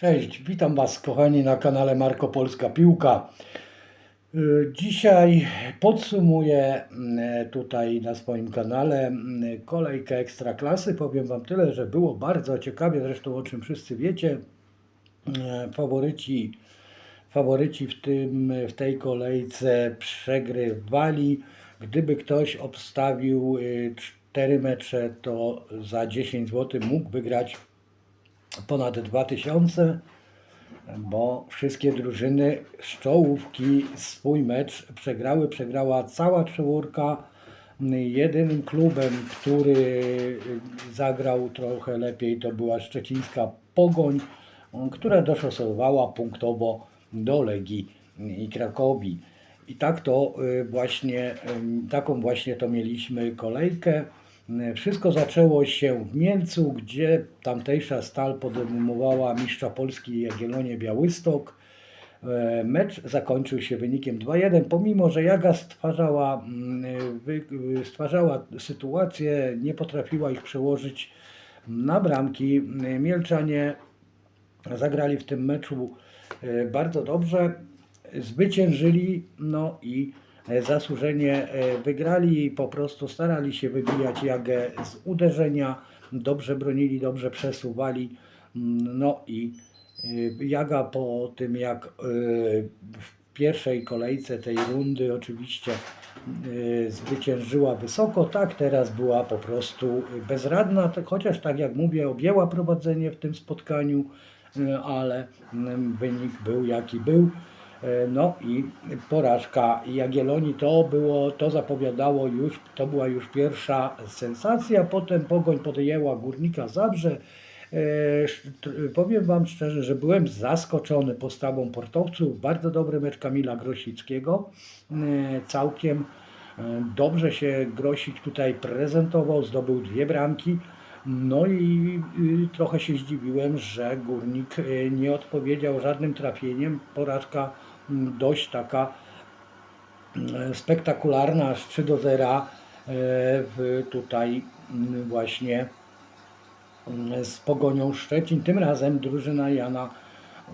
Cześć, witam Was kochani na kanale Marko Polska Piłka. Y, Dzisiaj podsumuję mm, tutaj na swoim kanale mm, kolejkę Ekstraklasy. Powiem Wam tyle, że było bardzo ciekawie, zresztą o czym wszyscy wiecie. Faworyci, faworyci w, tym, w tej kolejce przegrywali. Gdyby ktoś obstawił y, cztery mecze, to za 10 zł mógł wygrać ponad 2000, bo wszystkie drużyny z czołówki swój mecz przegrały. Przegrała cała czwórka. Jedynym klubem, który zagrał trochę lepiej, to była szczecińska Pogoń, która doszosowała punktowo do Legii i Krakowi. I tak to y, właśnie, ym, taką właśnie to mieliśmy kolejkę. Y, Wszystko zaczęło się w Mielcu, gdzie tamtejsza Stal podejmowała mistrza Polski Jagiellonię Białystok. E, Mecz zakończył się wynikiem 2-1, pomimo że Jaga stwarzała, mm, y, stwarzała sytuację, nie potrafiła ich przełożyć na bramki. Y, Mielczanie zagrali w tym meczu bardzo dobrze, zwyciężyli, no i zasłużenie e, wygrali, po prostu starali się wybijać Jagę z uderzenia, dobrze bronili, dobrze przesuwali, Mm, no i e, Jaga po tym jak e, w pierwszej kolejce tej rundy oczywiście e, zwyciężyła wysoko, tak teraz była po prostu bezradna, chociaż tak jak mówię, objęła prowadzenie w tym spotkaniu, e, ale mm, wynik był jaki był. E, No i porażka Jagiellonii to było, to zapowiadało już, to była już pierwsza sensacja, potem Pogoń podjęła Górnika Zabrze. E, Powiem Wam szczerze, że byłem zaskoczony postawą portowców. Bardzo dobry mecz Kamila Grosickiego. E, Całkiem dobrze się Grosik tutaj prezentował, zdobył dwie bramki. No i trochę się zdziwiłem, że Górnik nie odpowiedział żadnym trafieniem. Porażka dość taka mm, spektakularna, aż 3 do 0 e, tutaj mm, właśnie mm, z Pogonią Szczecin. Tym razem drużyna Jana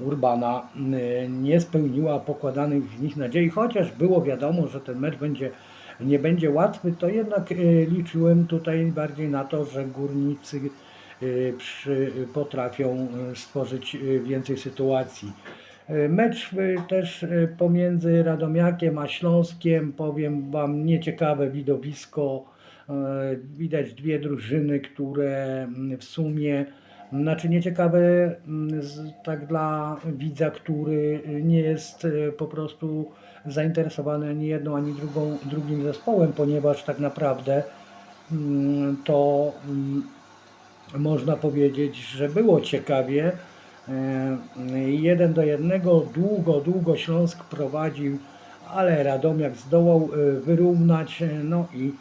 Urbana mm, nie spełniła pokładanych w nich nadziei, chociaż było wiadomo, że ten mecz będzie, nie będzie łatwy, to jednak e, liczyłem tutaj bardziej na to, że górnicy e, przy, potrafią e, stworzyć e, więcej sytuacji. Mecz e, też e, pomiędzy Radomiakiem a Śląskiem, powiem Wam, nieciekawe widowisko. E, Widać dwie drużyny, które w sumie, znaczy nieciekawe tak dla widza, który nie jest po prostu zainteresowany ani jedną, ani drugą, drugim zespołem, ponieważ tak naprawdę mm, to mm, można powiedzieć, że było ciekawie. E, Jeden do jednego, długo, długo Śląsk prowadził, ale Radomiak zdołał e, wyrównać. e, No i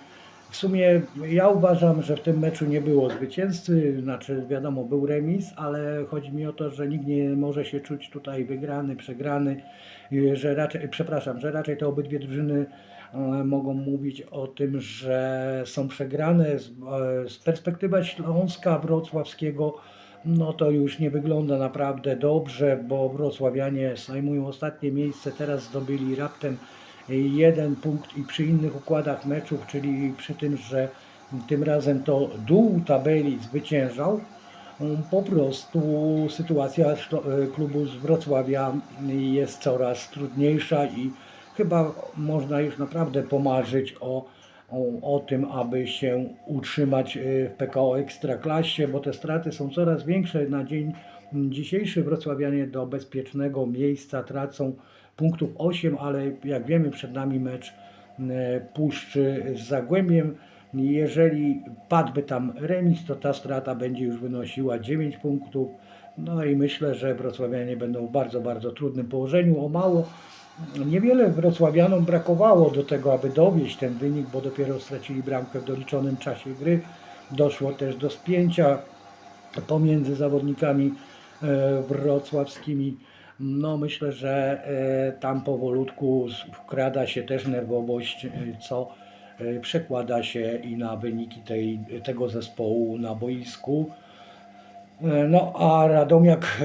w sumie ja uważam, że w tym meczu nie było zwycięzcy, znaczy wiadomo, był remis, ale chodzi mi o to, że nikt nie może się czuć tutaj wygrany, przegrany, e, że raczej, przepraszam, że raczej te obydwie drużyny e, mogą mówić o tym, że są przegrane. Z, e, z perspektywy Śląska Wrocławskiego, no to już nie wygląda naprawdę dobrze, bo Wrocławianie zajmują ostatnie miejsce, teraz zdobyli raptem jeden punkt i przy innych układach meczów, czyli przy tym, że tym razem to dół tabeli zwyciężał, po prostu sytuacja e, klubu z Wrocławia jest coraz trudniejsza i chyba można już naprawdę pomarzyć o, o, tym, aby się utrzymać e, w PKO Ekstraklasie, bo te straty są coraz większe. Na dzień dzisiejszy wrocławianie do bezpiecznego miejsca tracą punktów 8, ale jak wiemy przed nami mecz e, Puszczy z Zagłębiem. Jeżeli padłby tam remis, to ta strata będzie już wynosiła 9 punktów. No i myślę, że wrocławianie będą w bardzo, bardzo trudnym położeniu. O mało, niewiele wrocławianom brakowało do tego, aby dowieść ten wynik, bo dopiero stracili bramkę w doliczonym czasie gry. Doszło też do spięcia pomiędzy zawodnikami e, wrocławskimi. No myślę, że e, tam powolutku wkrada się też nerwowość, e, co przekłada się i na wyniki tej, tego zespołu na boisku. No a Radomiak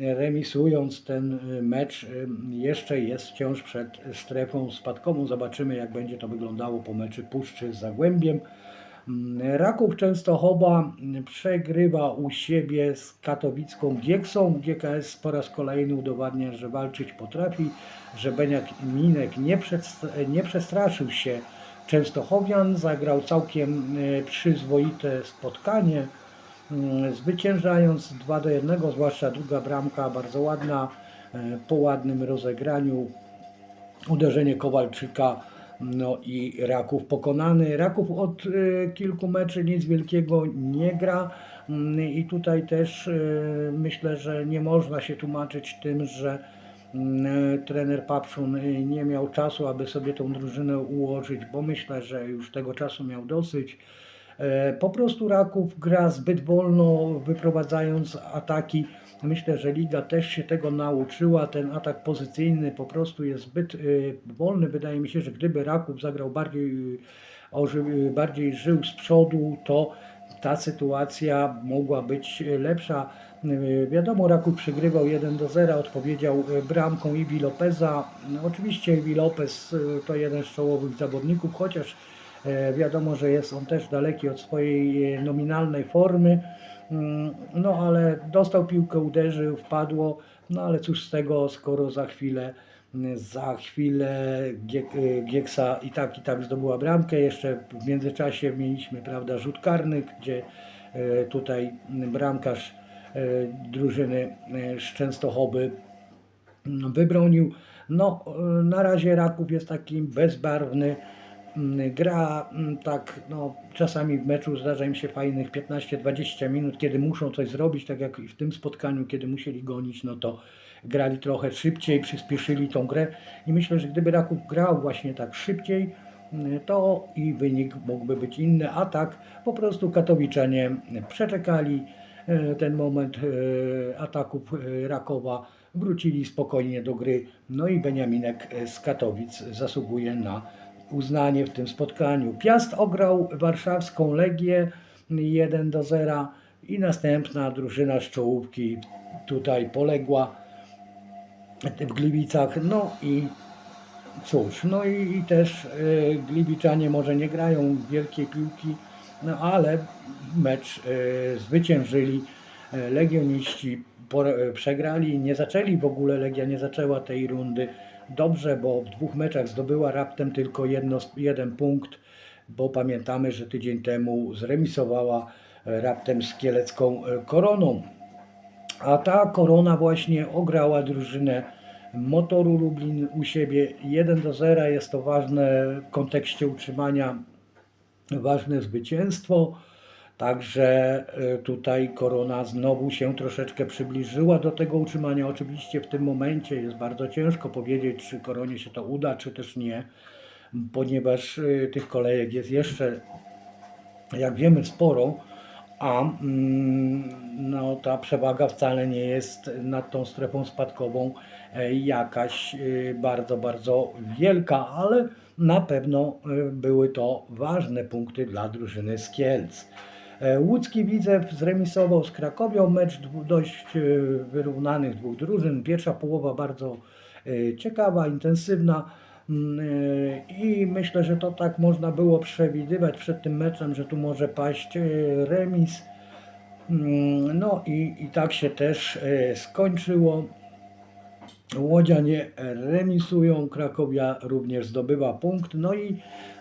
remisując ten e, mecz e, jeszcze jest wciąż przed strefą spadkową. Zobaczymy jak będzie to wyglądało po meczu Puszczy z Zagłębiem. Mm, Raków Częstochowa mm, przegrywa u siebie z katowicką Gieksą. GKS po raz kolejny udowadnia, że walczyć potrafi, że Beniak Minek nie, nie przestraszył się Częstochowian, zagrał całkiem przyzwoite spotkanie, zwyciężając 2 do 1, zwłaszcza druga bramka bardzo ładna, e, po ładnym rozegraniu uderzenie Kowalczyka no i Raków pokonany. Raków od y, kilku meczy nic wielkiego nie gra Mm, i tutaj też y, myślę, że nie można się tłumaczyć tym, że mm, trener Papszun nie miał czasu, aby sobie tą drużynę ułożyć, bo myślę, że już tego czasu miał dosyć. E, Po prostu Raków gra zbyt wolno, wyprowadzając ataki. Myślę, że Liga też się tego nauczyła. Ten atak pozycyjny po prostu jest zbyt y, wolny. Wydaje mi się, że gdyby Raków zagrał bardziej, y, bardziej żył z przodu, to ta sytuacja mogła być lepsza. Wiadomo, Raków przegrywał 1 do 0, odpowiedział bramką Iwi Lopeza. No, oczywiście Iwi Lopez to jeden z czołowych zawodników, chociaż E, Wiadomo, że jest on też daleki od swojej e, nominalnej formy. Mm, No ale dostał piłkę, uderzył, wpadło. No ale cóż z tego, skoro za chwilę za chwilę e, Gieksa i tak i tak zdobyła bramkę. Jeszcze w międzyczasie mieliśmy prawda, rzut karny, gdzie e, tutaj bramkarz e, drużyny e, z Częstochowy wybronił. No, e, na razie Raków jest taki bezbarwny. Mm, Gra mm, tak, no, czasami w meczu zdarza im się fajnych 15-20 minut, kiedy muszą coś zrobić, tak jak i w tym spotkaniu, kiedy musieli gonić, no to grali trochę szybciej, przyspieszyli tą grę. I myślę, że gdyby Raków grał właśnie tak szybciej, mm, to i wynik mógłby być inny, a tak po prostu Katowiczanie przeczekali e, ten moment e, ataków e, Rakowa, wrócili spokojnie do gry, no i Beniaminek z Katowic zasługuje na uznanie w tym spotkaniu. Piast ograł warszawską Legię 1 do 0 i następna drużyna z czołówki tutaj poległa w Gliwicach. No i cóż, no i, i też y, Gliwiczanie może nie grają wielkiej piłki, no ale mecz y, zwyciężyli. Y, Legioniści przegrali, nie zaczęli w ogóle, Legia nie zaczęła tej rundy dobrze, bo w dwóch meczach zdobyła raptem tylko jedno, jeden punkt, bo pamiętamy, że tydzień temu zremisowała y, raptem z kielecką y, koroną. A ta korona właśnie ograła drużynę Motoru Lublin u siebie 1 do 0. Jest to ważne w kontekście utrzymania, ważne zwycięstwo. Także y, tutaj korona znowu się troszeczkę przybliżyła do tego utrzymania. Oczywiście w tym momencie jest bardzo ciężko powiedzieć, czy koronie się to uda, czy też nie, ponieważ y, tych kolejek jest jeszcze jak wiemy, sporo, a mm, no, ta przewaga wcale nie jest nad tą strefą spadkową e, jakaś e, bardzo, bardzo wielka, ale na pewno e, były to ważne punkty dla drużyny z Kielc. E, Łódzki Widzew zremisował z Krakowią, mecz dość e, wyrównanych dwóch drużyn. Pierwsza połowa bardzo e, ciekawa, intensywna. Mm, I myślę, że to tak można było przewidywać przed tym meczem, że tu może paść remis. Mm, No i, i tak się też skończyło. Łodzianie remisują, Krakowia również zdobywa punkt. No i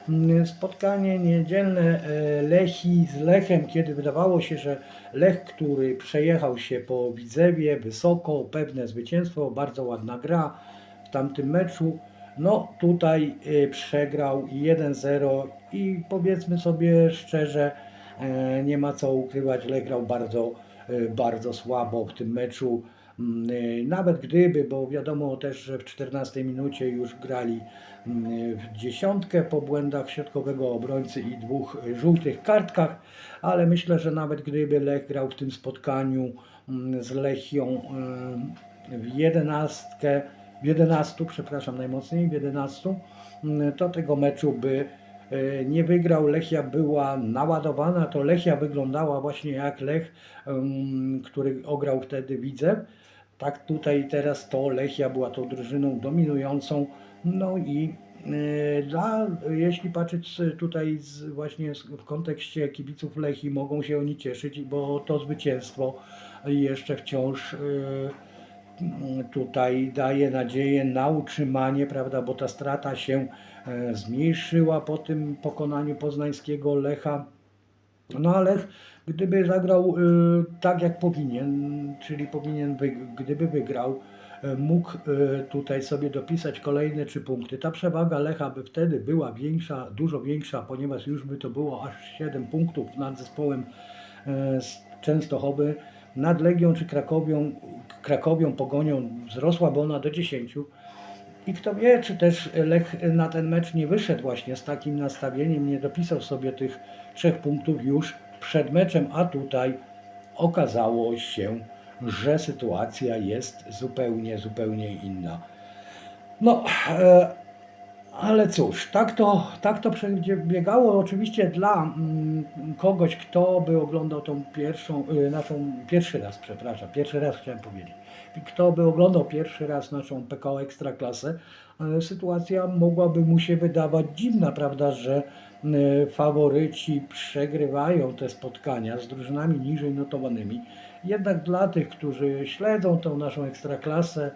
mm, spotkanie niedzielne e, Lechi z Lechem, kiedy wydawało się, że Lech, który przejechał się po Widzewie wysoko, pewne zwycięstwo, bardzo ładna gra w tamtym meczu. No tutaj e, przegrał 1-0 i powiedzmy sobie szczerze, e, nie ma co ukrywać, Lech grał bardzo, bardzo słabo w tym meczu. Mm, y, Nawet gdyby, bo wiadomo też, że w 14 minucie już grali mm, w dziesiątkę po błędach środkowego obrońcy i dwóch y, żółtych kartkach, ale myślę, że nawet gdyby Lech grał w tym spotkaniu mm, z Lechią y, w 11, w 11, przepraszam najmocniej, w 11, mm, to tego meczu by e, nie wygrał, Lechia była naładowana, to Lechia wyglądała właśnie jak Lech, który ograł wtedy Widzew. Tak tutaj teraz to Lechia była tą drużyną dominującą, no i e, dla, jeśli patrzeć tutaj z, właśnie w kontekście kibiców Lechii, mogą się oni cieszyć, bo to zwycięstwo jeszcze wciąż e, tutaj daje nadzieję na utrzymanie, prawda, bo ta strata się e, zmniejszyła po tym pokonaniu poznańskiego Lecha. No ale gdyby zagrał y, tak jak powinien, czyli powinien, gdyby wygrał, y, mógł y, tutaj sobie dopisać kolejne trzy punkty. Ta przewaga Lecha by wtedy była większa, dużo większa, ponieważ już by to było aż 7 punktów nad zespołem z Częstochowy. Nad Legią czy Krakowią, Krakowią Pogonią wzrosłaby ona do 10. I kto wie, czy też Lech na ten mecz nie wyszedł właśnie z takim nastawieniem, nie dopisał sobie tych trzech punktów już przed meczem, a tutaj okazało się, że sytuacja jest zupełnie, zupełnie inna. No, e, ale cóż, tak to, tak to przebiegało oczywiście dla mm, kogoś, kto by oglądał tą pierwszą, y, naszą, pierwszy raz, przepraszam, pierwszy raz chciałem powiedzieć, kto by oglądał pierwszy raz naszą PKO Ekstraklasę, e, sytuacja mogłaby mu się wydawać dziwna, prawda, że y, faworyci przegrywają te spotkania z drużynami niżej notowanymi. Jednak dla tych, którzy śledzą tą naszą Ekstraklasę,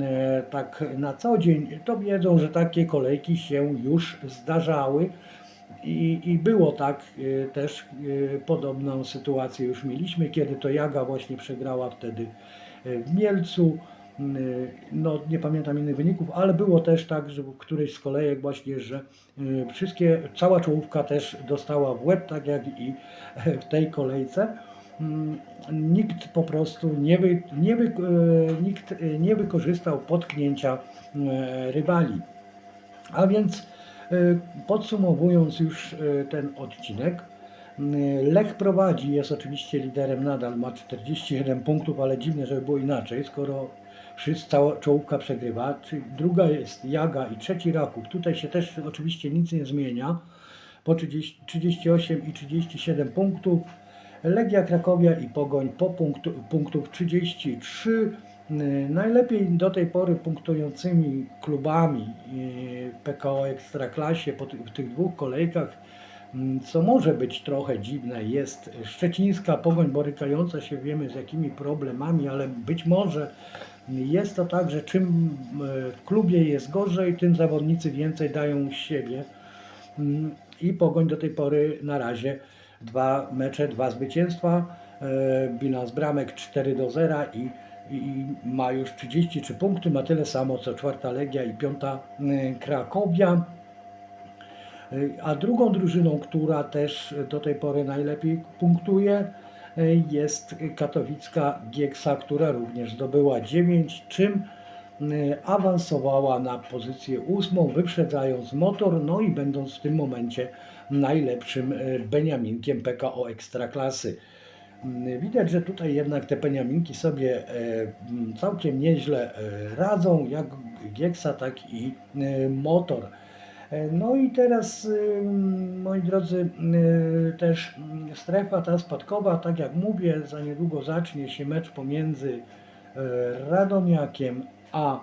e, tak na co dzień, to wiedzą, że takie kolejki się już zdarzały i, i było tak e, też e, podobną sytuację już mieliśmy, kiedy to Jaga właśnie przegrała wtedy e, w Mielcu. E, No, nie pamiętam innych wyników, ale było też tak, że w którejś z kolejek właśnie, że e, wszystkie, cała czołówka też dostała w łeb, tak jak i w tej kolejce. Nikt po prostu nie, wy, nie, wy, e, nikt e, nie wykorzystał potknięcia e, rywali. A więc e, podsumowując już e, ten odcinek, Lech prowadzi, jest oczywiście liderem nadal, ma 41 punktów, ale dziwne, żeby było inaczej, skoro wszyscy, czołówka przegrywa. Druga jest Jaga i trzeci Raków. Tutaj się też oczywiście nic nie zmienia. Po 30, 38 i 37 punktów. Legia Krakowia i Pogoń po punktu, punktów 33. Y, Najlepiej do tej pory punktującymi klubami y, PKO Ekstraklasie po tych, dwóch kolejkach, co może być trochę dziwne, jest Szczecińska Pogoń borykająca się, wiemy z jakimi problemami, ale być może jest to tak, że czym y, w klubie jest gorzej, tym zawodnicy więcej dają siebie. Mm, I Pogoń do tej pory na razie dwa mecze, dwa zwycięstwa, e, bilans bramek 4 do 0 i, i ma już 33 punkty, ma tyle samo co czwarta Legia i piąta e, Krakowia. E, A drugą drużyną, która też do tej pory najlepiej punktuje, e, jest katowicka Gieksa, która również zdobyła 9, czym e, awansowała na pozycję ósmą, wyprzedzając motor, no i będąc w tym momencie najlepszym Beniaminkiem PKO Ekstraklasy. Widać, że tutaj jednak te Beniaminki sobie całkiem nieźle radzą, jak Gieksa, tak i motor. E, No i teraz, y, moi drodzy, y, też strefa ta spadkowa, tak jak mówię, za niedługo zacznie się mecz pomiędzy e, Radomiakiem a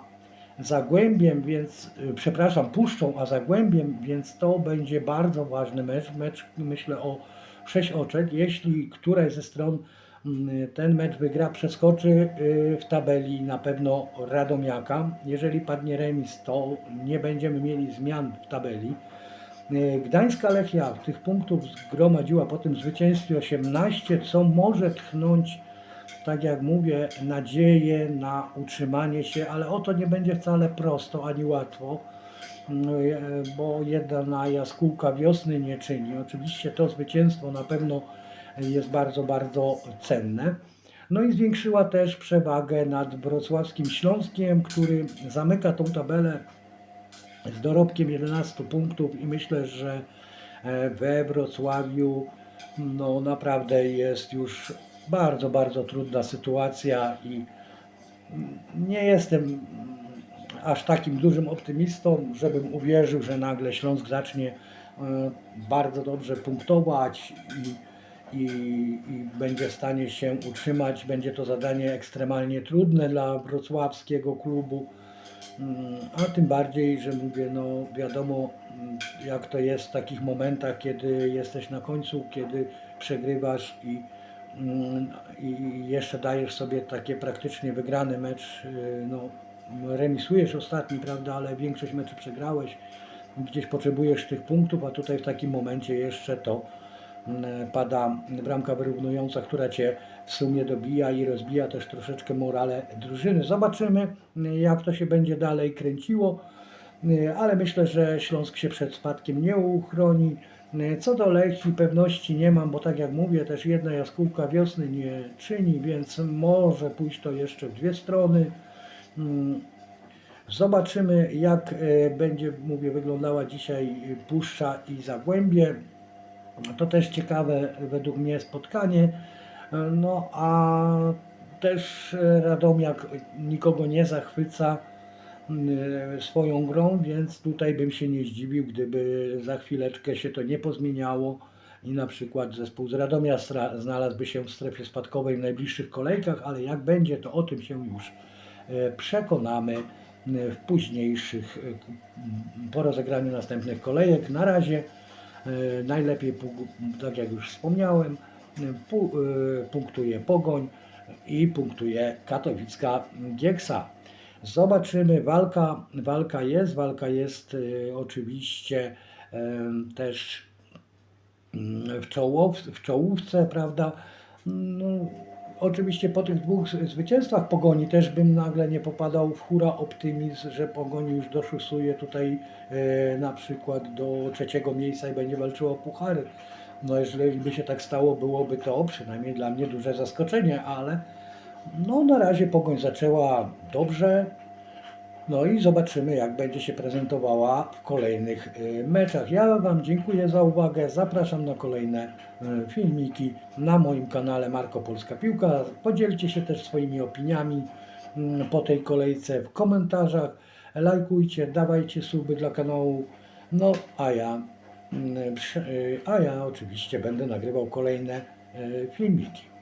Zagłębiem, więc, y, przepraszam, Puszczą a Zagłębiem, więc to będzie bardzo ważny mecz, mecz myślę o 6 oczek. Jeśli któraś ze stron ten mecz wygra, przeskoczy y, w tabeli na pewno Radomiaka. Jeżeli padnie remis, to nie będziemy mieli zmian w tabeli. Y, Gdańska Lechia tych punktów zgromadziła po tym zwycięstwie 18, co może tchnąć, tak jak mówię, nadzieję na utrzymanie się, ale o to nie będzie wcale prosto ani łatwo, bo jedna jaskółka wiosny nie czyni. Oczywiście to zwycięstwo na pewno jest bardzo, bardzo cenne. No i zwiększyła też przewagę nad wrocławskim Śląskiem, który zamyka tą tabelę z dorobkiem 11 punktów i myślę, że e, we Wrocławiu no naprawdę jest już bardzo, bardzo trudna sytuacja i nie jestem aż takim dużym optymistą, żebym uwierzył, że nagle Śląsk zacznie e, bardzo dobrze punktować i, i, i będzie w stanie się utrzymać. Będzie to zadanie ekstremalnie trudne dla wrocławskiego klubu. Mm, A tym bardziej, że mówię, no wiadomo mm, jak to jest w takich momentach, kiedy jesteś na końcu, kiedy przegrywasz i, mm, i jeszcze dajesz sobie takie praktycznie wygrany mecz, y, no remisujesz ostatni, prawda, ale większość meczy przegrałeś, gdzieś potrzebujesz tych punktów, a tutaj w takim momencie jeszcze to pada bramka wyrównująca, która Cię w sumie dobija i rozbija też troszeczkę morale drużyny. Zobaczymy, jak to się będzie dalej kręciło, ale myślę, że Śląsk się przed spadkiem nie uchroni. Co do Lechii pewności nie mam, bo tak jak mówię, też jedna jaskółka wiosny nie czyni, więc może pójść to jeszcze w dwie strony. Mm, Zobaczymy, jak e, będzie, mówię, wyglądała dzisiaj Puszcza i Zagłębie. To też ciekawe według mnie spotkanie. No a też e, Radomiak nikogo nie zachwyca mm, swoją grą, więc tutaj bym się nie zdziwił, gdyby za chwileczkę się to nie pozmieniało i na przykład zespół z Radomia znalazłby się w strefie spadkowej w najbliższych kolejkach, ale jak będzie, to o tym się już e, przekonamy e, w późniejszych, e, po rozegraniu następnych kolejek. Na razie e, najlepiej, pu- tak jak już wspomniałem, e, e, punktuje Pogoń i punktuje Katowicka Gieksa. Zobaczymy, walka, walka jest, walka jest e, oczywiście też mm, w, czołow, w czołówce, prawda? No, oczywiście po tych dwóch zwycięstwach Pogoni też bym nagle nie popadał w hura optymizm, że Pogoni już doszusuje tutaj e, na przykład do trzeciego miejsca i będzie walczyło o puchary. No jeżeli by się tak stało, byłoby to przynajmniej dla mnie duże zaskoczenie, ale no na razie Pogoń zaczęła dobrze, no i zobaczymy, jak będzie się prezentowała w kolejnych y, meczach. Ja Wam dziękuję za uwagę. Zapraszam na kolejne y, filmiki na moim kanale Marko Polska Piłka. Podzielcie się też swoimi opiniami mm, po tej kolejce w komentarzach. Lajkujcie, dawajcie suby dla kanału. No a ja, mm, y, a ja oczywiście będę nagrywał kolejne filmiki.